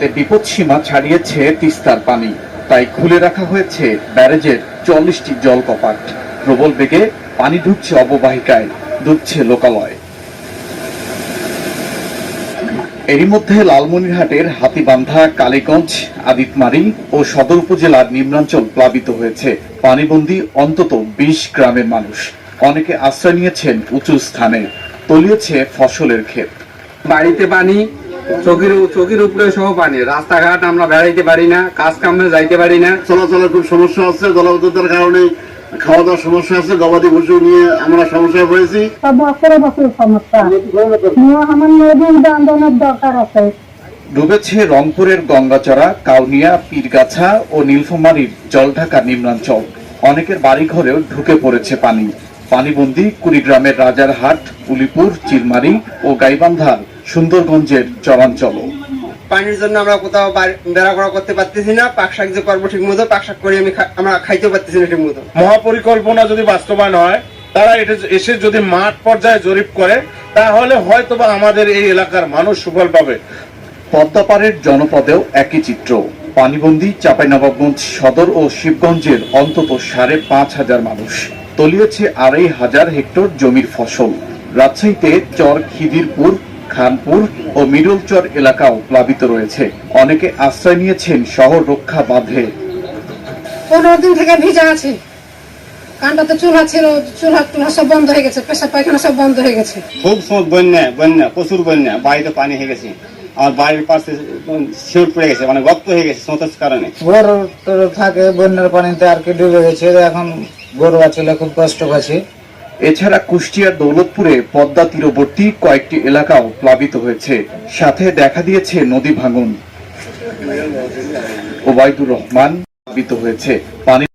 তে বিপদসীমা ছাড়িয়েছে তিস্তার পানি। তাই খুলে রাখা হয়েছে ব্যারেজের চল্লিশটি জল কপাট। প্রবল বেগে পানি ঢুকছে অববাহিকায়, ডুবছে লোকালয়। এরই মধ্যে লালমনিরহাটের হাতিবান্ধা, কালীগঞ্জ, আদিতমারি ও সদর উপজেলার নিম্নাঞ্চল প্লাবিত হয়েছে। পানিবন্দী অন্তত বিশ গ্রামের মানুষ। অনেকে আশ্রয় নিয়েছেন উঁচু স্থানে। তলিয়েছে ফসলের ক্ষেত। বাড়িতে পানি চোখের চোখের উপরে সহ পানি। রাস্তাঘাট আমরা বেড়াইতে পারি না কাজ কামে যাইতে পারি না। চলাচলের খুব সমস্যা হচ্ছে জলাবদ্ধতার কারণে খাওয়া দাওয়ার সমস্যা আছে গবাদি পশু নিয়ে আমরা সমস্যায় পড়েছি। বছরে বছর সমস্যা। নিয়ে আমার নদীর বান্ধনের দরকার আছে। ডুবেছে রংপুরের গঙ্গাচড়া কাউনিয়া পীরগাছা ও নীলফামারীর জলঢাকা নিম্নাঞ্চল। অনেকের বাড়িঘরেও ঢুকে পড়েছে পানি। পানিবন্দি কুড়িগ্রামের রাজারহাট উলিপুর চিলমারি ও গাইবান্ধার সুন্দরগঞ্জের চরাঞ্চলও পানির জন্য আমরা কোথাও বেড়া করা করতে পারতেছি না পাক শাক যে করব ঠিক মতো পাক শাক করে আমি আমরা খাইতে পারতেছি না ঠিক মতো। মহাপরিকল্পনা যদি বাস্তবায়ন হয় তারা এটা এসে যদি মাঠ পর্যায়ে জরিপ করে তাহলে হয়তোবা আমাদের এই এলাকার মানুষ সুফল পাবে। পদ্মাপাড়ের জনপদেও একই চিত্র। পানিবন্দী চাঁপাইনবাবগঞ্জ সদর ও শিবগঞ্জের অন্তত সাড়ে পাঁচ হাজার মানুষ। তলিয়েছে আড়াই হাজার হেক্টর জমির ফসল। রাজশাহীতে চর খিদিরপুর খানপুর ও মিডলচর এলাকাও প্লাবিত রয়েছে। অনেকে আশ্রয় নিয়েছেন শহর রক্ষা বাঁধে। পনেরো দিন থেকে ভিজা আছে। চুলা ছিল চুলা টুলা সব বন্ধ হয়ে গেছে পেশা পায়খানা সব বন্ধ হয়ে গেছে। খুব সময় বন্যা বন্যা প্রচুর বন্যা বাড়িতে পানি হয়ে গেছে। আমার বাড়ির পাশে শিউর পড়ে গেছে মানে গপ্ত হয়ে গেছে কারণে। থাকে বন্যার পানিতে আর কি ডুবে গেছে এখন গরু আছে খুব কষ্ট পাচ্ছি। এছাড়া কুষ্টিয়ার দৌলতপুরে পদ্মা তীরবর্তী কয়েকটি এলাকাও প্লাবিত হয়েছে। সাথে দেখা দিয়েছে নদী ভাঙন। ওবায়দুর রহমান প্লাবিত হয়েছে। পানি